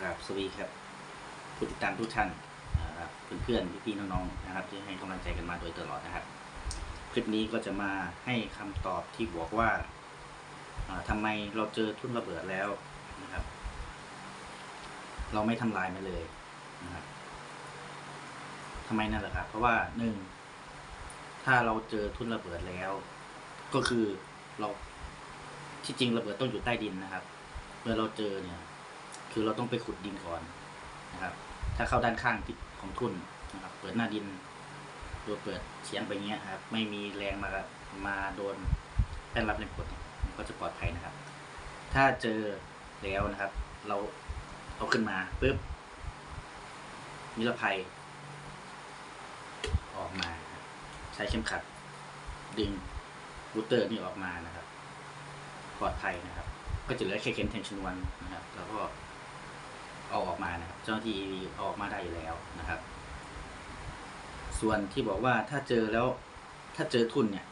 กราบสวีครับผู้ติดตามทุกท่านนะครับเพื่อนๆพี่ๆน้องๆนะครับ ที่ให้กำลังใจกันมาโดยตลอดนะครับ คลิปนี้ก็จะมาให้คำตอบที่บอกว่าอ่าทำไมเราเจอทุ่นระเบิดแล้วนะครับ เราไม่ทำลายมันเลยนะครับทำไมนั่นแหละครับ เพราะว่าหนึ่งถ้าเราเจอทุ่นระเบิดแล้ว ก็คือเราที่จริงระเบิดต้องอยู่ใต้ดินนะครับ เมื่อเราเจอเนี่ย คือเราต้องไปขุดดินก่อนนะครับ ถ้าเข้าด้านข้างของทุ่นนะครับ เปิดหน้าดินโดยเปิดเฉียงไปเงี้ยครับ ไม่มีแรงมามาโดนแป้นรับแรงกดเนี่ยมันก็จะปลอดภัยนะครับ ถ้าเจอแล้วนะครับ เราเอาขึ้นมาปุ๊บนิรภัย ออกมาใช้เข็มขัด ดึงบูเตอร์นี่ออกมานะครับ ปลอดภัยนะครับ ก็จะเหลือแค่เข็มเทนชันวันนะครับ แล้วก็ เอาออกมานะครับเจ้าหน้าที่เอาออกมาได้อยู่แล้วนะครับ ส่วนที่บอกว่าถ้าเจอแล้วถ้าเจอทุนเนี่ย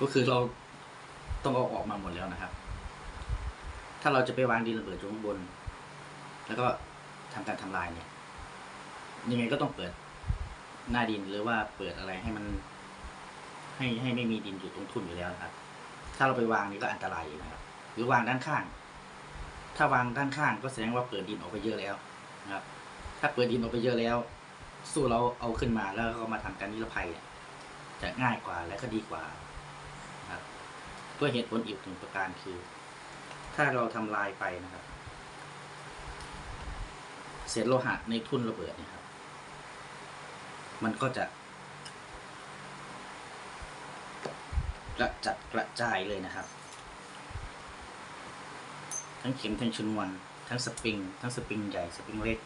ก็คือเราต้องเอาออกมาหมดแล้วนะครับ ถ้าเราจะไปวางดินระเบิดอยู่ข้างบน แล้วก็ทำการทำลายเนี่ย ยังไงก็ต้องเปิดหน้าดินหรือว่าเปิดอะไรให้มัน ให้ให้ไม่มีดินอยู่ตรงทุนอยู่แล้วนะครับ ถ้าเราไปวางนี่ก็อันตรายนะครับ หรือวางด้านข้าง ถ้าวางด้านข้างก็แสดงว่าเปิดดินออกไปเยอะแล้วนะครับ ถ้าเปิดดินออกไปเยอะแล้ว สู้เราเอาขึ้นมาแล้วก็มาทำการนิรภัยจะง่ายกว่าและก็ดีกว่านะครับเพื่อเหตุผลอีกหนึ่งประการคือ ถ้าเราทำลายไปนะครับ เศษโลหะในทุ่นระเบิดเนี่ยครับ มันก็จะกระจัดกระจายเลยนะครับ ทั้งเข็มทั้งชนวน ทั้งสปริง ทั้งสปริงใหญ่สปริงเล็ก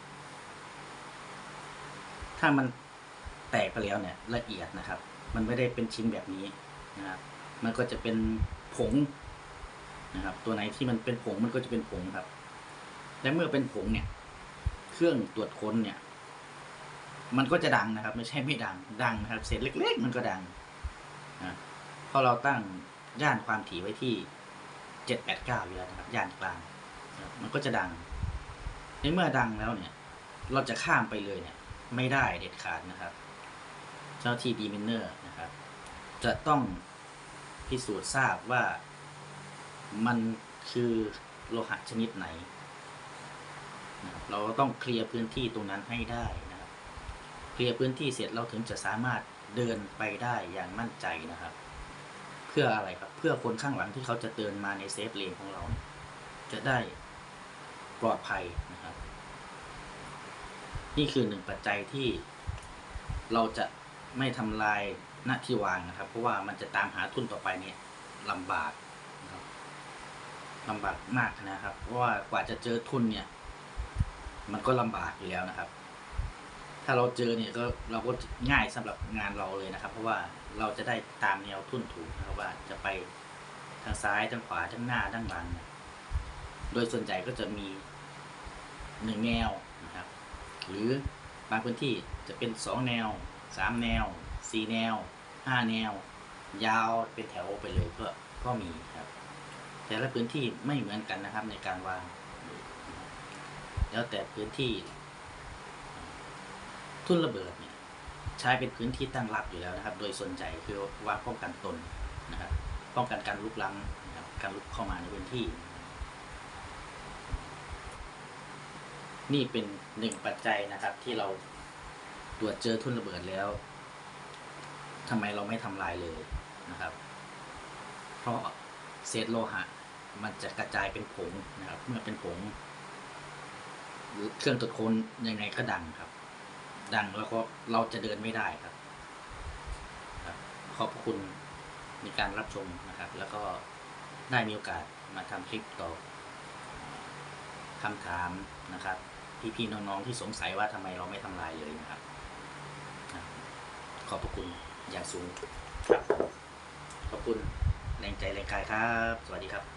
ถ้ามันแตกไปแล้วเนี่ยละเอียดนะครับ มันไม่ได้เป็นชิ้นแบบนี้นะครับ มันก็จะเป็นผงนะครับ ตัวไหนที่มันเป็นผงมันก็จะเป็นผงครับ และเมื่อเป็นผงเนี่ย เครื่องตรวจค้นเนี่ย มันก็จะดังนะครับ ไม่ใช่ไม่ดัง ดังนะครับ เศษเล็ก ๆ มันก็ดังนะเพราะเราตั้งย่านความถี่ไว้ที่ เจ็ดแปดเก้าอยู่แล้วนะครับย่านกลางมันก็จะดัง ในเมื่อดังแล้วเนี่ย เราจะข้ามไปเลยเนี่ย ไม่ได้เด็ดขาดนะครับ เจ้าที่ดีมินเนอร์นะครับ จะต้องพิสูจน์ทราบว่ามันคือโลหะชนิดไหนนะครับเราต้องเคลียร์พื้นที่ตรงนั้นให้ได้นะครับ เคลียร์พื้นที่เสร็จเราถึงจะสามารถเดินไปได้อย่างมั่นใจนะครับ พื่ออะไรครับ เพื่อคนข้างหลังที่เขาจะเดินมาในเซฟเลนของเรา จะได้ปลอดภัยนะครับ นี่คือหนึ่งปัจจัยที่เราจะไม่ทำลายหน้าที่วางนะครับ เพราะว่ามันจะตามหาทุนต่อไปเนี่ยลำบากนะครับลำบากมากนะครับ เพราะว่ากว่าจะเจอทุนเนี่ย มันก็ลำบากอยู่แล้วนะครับ ถ้าเราเจอเนี่ยก็เราก็ง่ายสำหรับงานเราเลยนะครับ เพราะว่าเราจะได้ตามแนวทุนถูกนะครับว่าจะไปทางซ้ายทางขวาทางหน้าทางหลังโดยส่วนใหญ่ก็จะมีหนึ่งแนวนะครับ หรือบางพื้นที่จะเป็นสองแนวสามแนวสี่แนวห้าแนว ยาวเป็นแถวไปเลยก็ก็มีครับ แต่ละพื้นที่ไม่เหมือนกันนะครับในการวาง แล้วแต่พื้นที่ ทุ่นระเบิดเนี่ยใช้เป็นพื้นที่ตั้งรับอยู่แล้วนะครับ โดยส่วนใหญ่คือว่าป้องกันตนนะครับ ป้องกันการลุกล้ำนะครับการลุกเข้ามาในพื้นที่ นี่เป็นหนึ่งปัจจัยนะครับ ที่เราตรวจเจอทุ่นระเบิดแล้วทำไมเราไม่ทำลายเลยนะครับ เพราะเศษโลหะ มันจะกระจายเป็นผงนะครับ เมื่อเป็นผงเครื่องตรวจค้นยังไงก็ดังครับ ดังแล้วก็เราจะเดินไม่ได้ครับ ขอบคุณในการรับชมนะครับ แล้วก็ได้มีโอกาสมาทำคลิปตอบคำถามนะครับพี่ๆน้องๆที่สงสัยว่าทำไมเราไม่ทำลายเลยนะครับ ขอบพระคุณอย่างสูงครับขอบคุณแรงใจแรงกายครับ สวัสดีครับ